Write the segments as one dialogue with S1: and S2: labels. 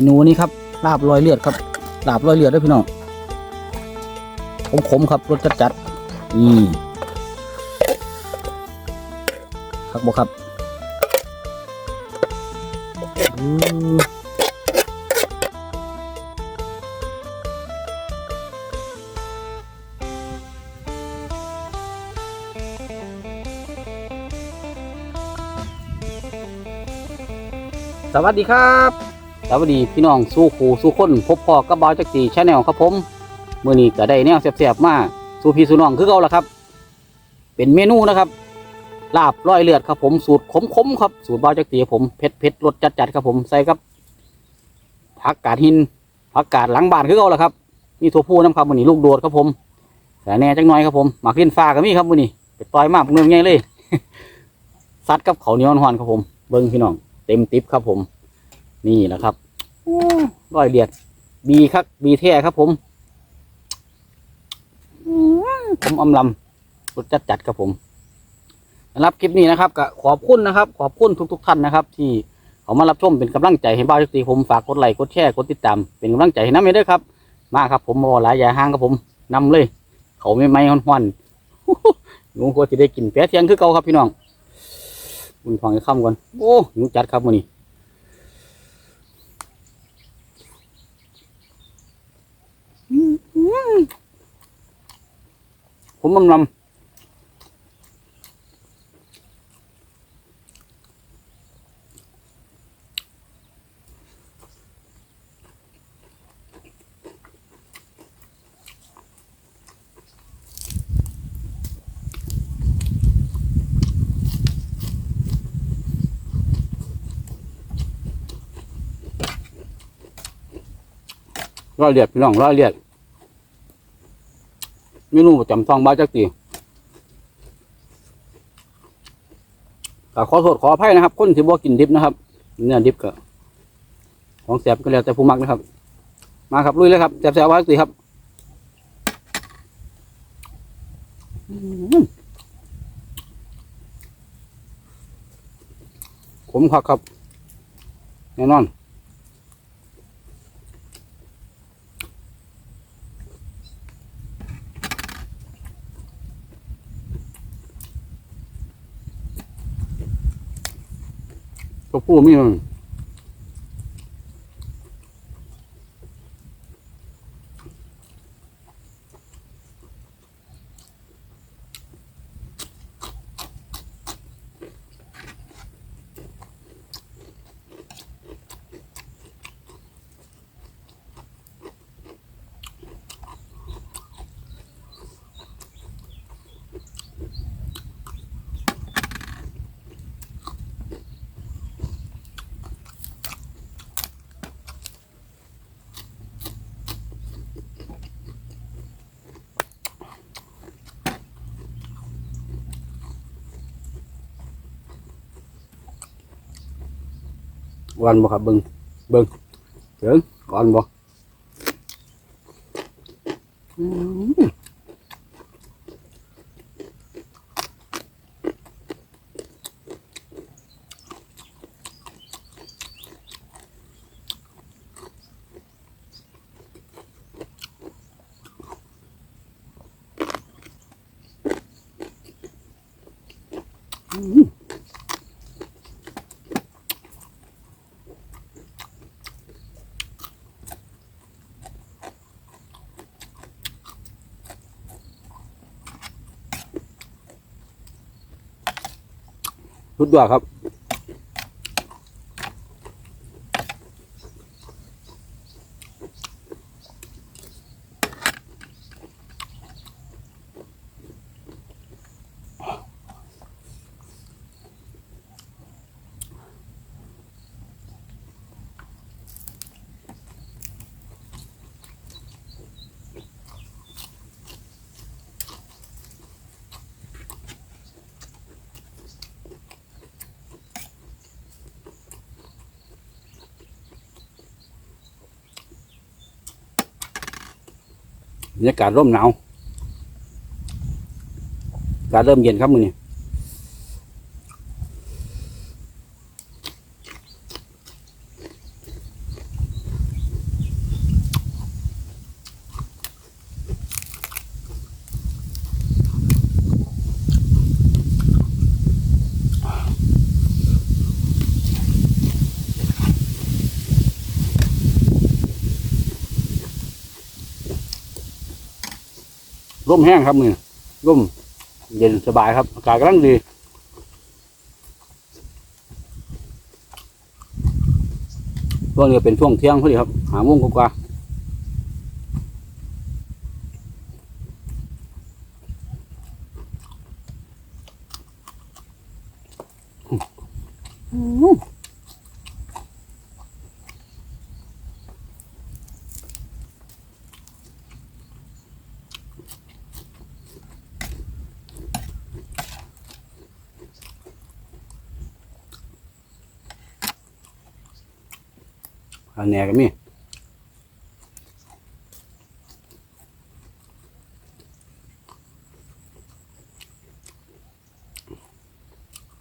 S1: เมนูนี้ครับลาบลอยเลือดครับลาบลอยเลือดด้วยพี่น้องขมๆครับรสจัดๆนี่ครับบอครับสวัสดีครับ สวัสดีพี่น้องสู้ครูสู้คนพบพ่อกับบาวจักรีชาแนลครับผมมื่อนี้ก็ได้แนวแซ่บๆมาสู้พี่สู้น้องคือเก่าแล้วครับ เป็นเมนูนะครับ ลาบร้อยเลือดครับผมสูตรขมๆครับสูตรบาวจักรีผมเผ็ดเผ็ดรสจัดๆครับผมใส่กับผักกาดหินผักกาดหลังบ้านคือเก่าแล้วครับมีถั่วพูน้ำครับมื่อนี้ลูกโดดครับผมแต่แน่จังน้อยครับผมหมักเล่นฟ้าก็มีครับมื่อนี้ไปต่อยมากเนื้อใหญ่เลยซัดกับเขาเนียวหวานครับผม เบิ้งพี่น้องเต็มติ๊บครับผม นี่แหละครับ ร้อยเลียดบีครับบีแท้ครับผมผมอำลำรสจัดจัดครับผมสำหรับคลิปนี้นะครับก็ขอบคุณนะครับ ขอบคุณทุกๆท่านนะครับ ที่เขามารับชมเป็นกำลังใจให้บ้าวจุตีผมฝากกดไลค์กดแชร์กดติดตามเป็นกำลังใจให้น้ำเด้อครับ มาครับผมมาหลายอยาห้างครับผมนำเลย เขาไม่ไม่หอนๆหนูควรจะได้กินแปะเทียงคือเก่าครับพี่น้องคุณฟังให้คำก่อนโอ้หนูจัดครับมื้อนี้ ผมมันลำร้อยเลียดพี่น้องร้อยเลียด เมนูประจำท้องบ้านจักตีก็ขอโทษขออภัยนะครับ คนที่บ่กินดิบนะครับเนื้อดิบก็ของแสบก็แล้วแต่ผู้มักนะครับ มาครับลุยเลยครับแสบๆว่าจักตีครับอืมขักครับแน่นอน ตัวผู้ มีมันวันบ่ครับเบิ่งเบิ่งเถิงก่อนบ่อืม สุดยอดครับ บรรยากาศร่มหนาว การเริ่มเย็นครับมือนี้ ร่มแห้งครับมือร่มเย็นสบายครับอากาศกำลังดีช่วงนี้เป็นช่วงเที่ยงพอดีครับ หาโมงกว่าอืม แหนก็มี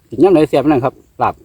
S1: กินยังไงเสียบนั่นครับหลับ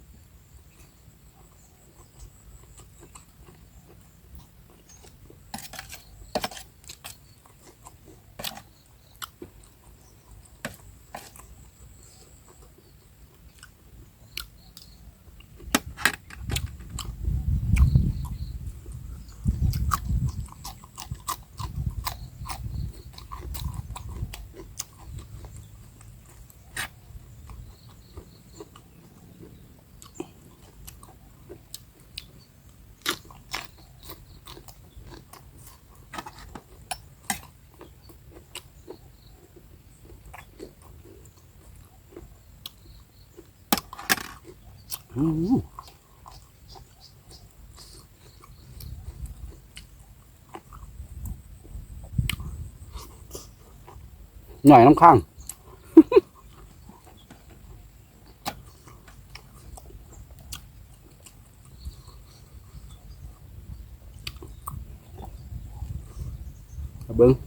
S1: หน่อยน้ำข้างเ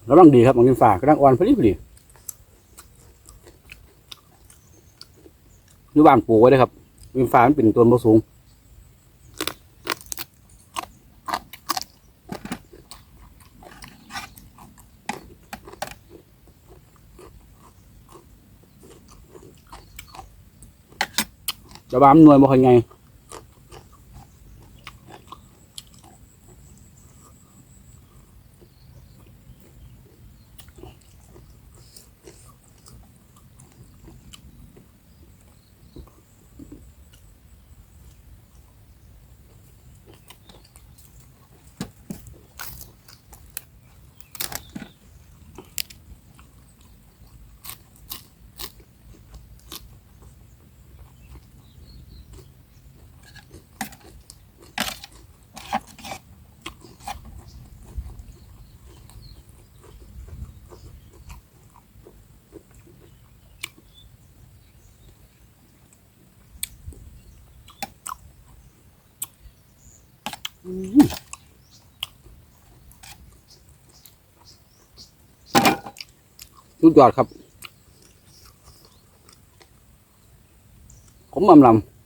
S1: บิ้งแล้วบังดีครับบางทีฝากกำลังอ่อนพอดีพอดีอยู่บ้านปลูกไว้เลยครับวินฟ้ามันเป็นต้นบ่สูงจะบ้ามนหน่วยบ่ค่อยไง สุดยอดครับ ผมอำลำ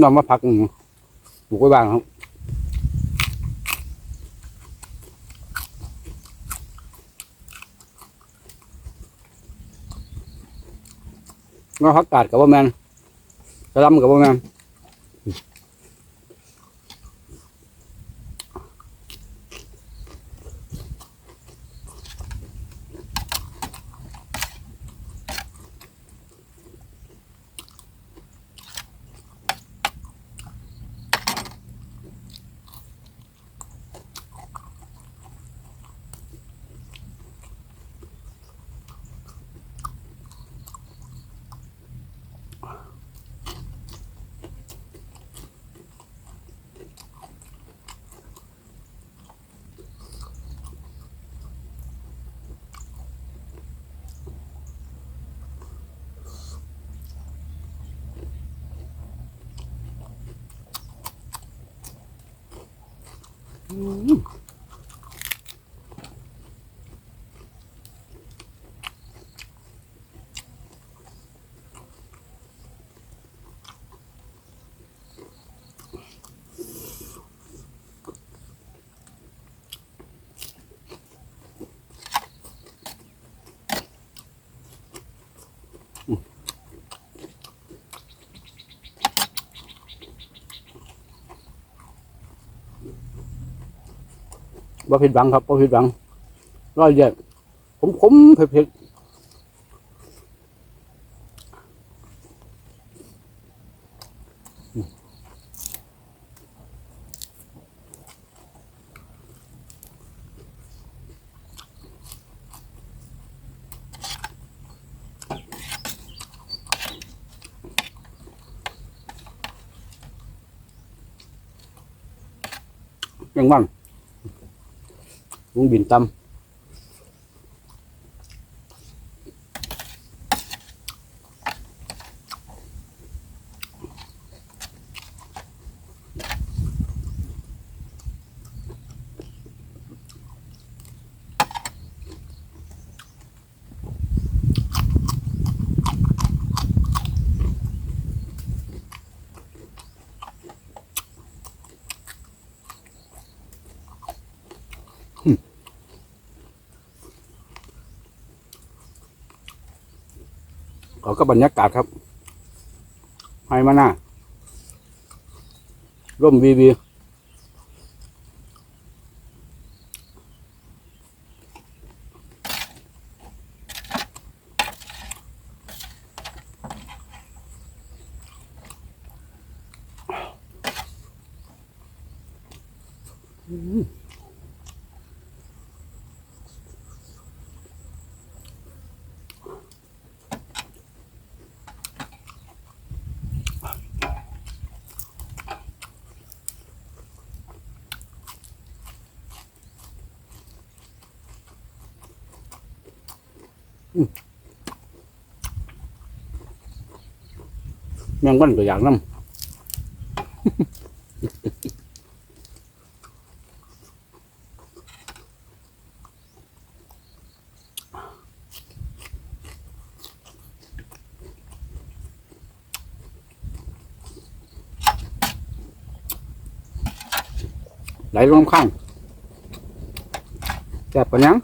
S1: นอนมาพักหนึ่งปลูกไว้บ้างครับงาพักกาดกับว่าแมนกระลำกับว่าแมน Mm-hmm. บ่ผิดหวังครับบ่ผิดหวังร้อยเด็ดผมขมเผ็ดๆยังบ้าง ลุงบิ เขาก็บรรยากาศครับ ให้มาหน้าร่มวีวี แมงวันก็อยากน้ำไหลลงข้างแซ่บปะยัง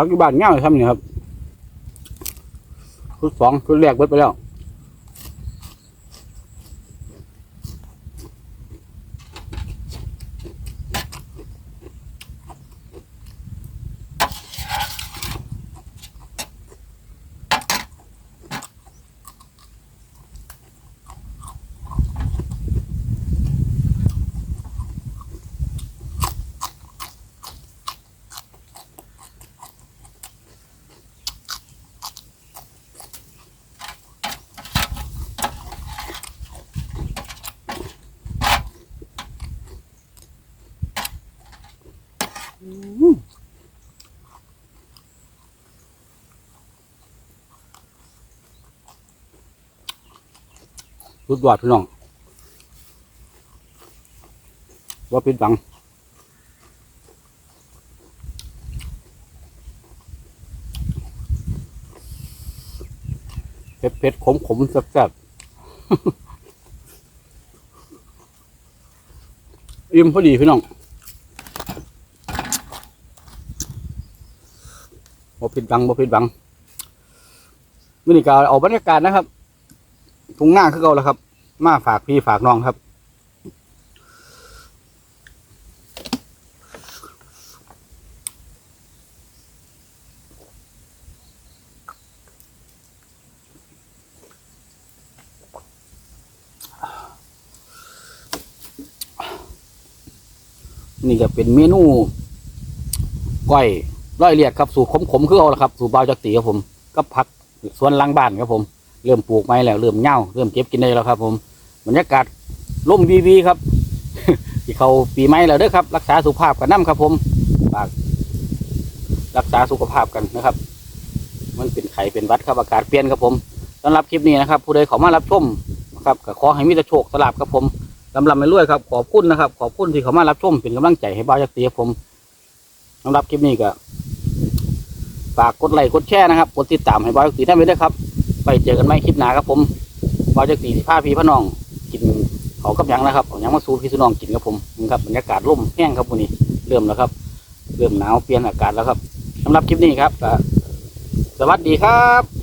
S1: พักอยู่บ้านเงาทำนี่ครับชุดสองชุดแรกเบิดไปแล้ว สุดยอดพี่น้องว่าเป็นตังเผ็ดเผ็ดขมขมๆแซ่บๆอิ่มพอดีพี่น้องบ่ผิดบังบ่ผิดบังมื่อนี้ก็เอาบรรยากาศนะครับ ทุ่งหน้าคือเก่าแล้วครับ มาฝากพี่ฝากน้องครับ นี่จะเป็นเมนูก้อยร้อยเลียดครับ สูตรขมๆคือเอาละครับ สูตรเบาจากตีครับผมก็บผักสวนล้างบ้านครับผม เริ่มปลูกไม้แล้วเริ่มเหง่าเริ่มเก็บกินได้แล้วครับ ผมบรรยากาศร่มวีวีครับที่เขาปีใหม่แล้วเด้อครับ รักษาสุขภาพกันน้ำครับ ผมฝากรักษาสุขภาพกันนะครับ มันเป็นไข้เป็นวัดครับอากาศเปลี่ยนครับผมสำหรับคลิปนี้นะครับ ผู้ใดเขามารับชมนะครับก็ขอให้มีแต่โชคสลับครับผมลำลำไปรวยครับขอบคุณนะครับ ขอบคุณที่เขามารับชมเป็นกำลังใจให้บ้าจักรีครับผมสำหรับคลิปนี้ก็ฝากกดไลค์กดแชร์นะครับ กดติดตามให้บ้าจักรีได้ไหมด้วยครับ ไปเจอกันไหม่คลิปหนาครับผมบ้าวจักรีสิพาพี่พน้อง กินเขากับยังนะครับยังมาสู้พี่สุน้องกินครับผมนี่ครับบรรยากาศร่มแห้งครับวันนี้เริ่มแล้วครับ เริ่มหนาวเปลี่ยนอากาศแล้วครับสำหรับคลิปนี้ครับสวัสดีครับ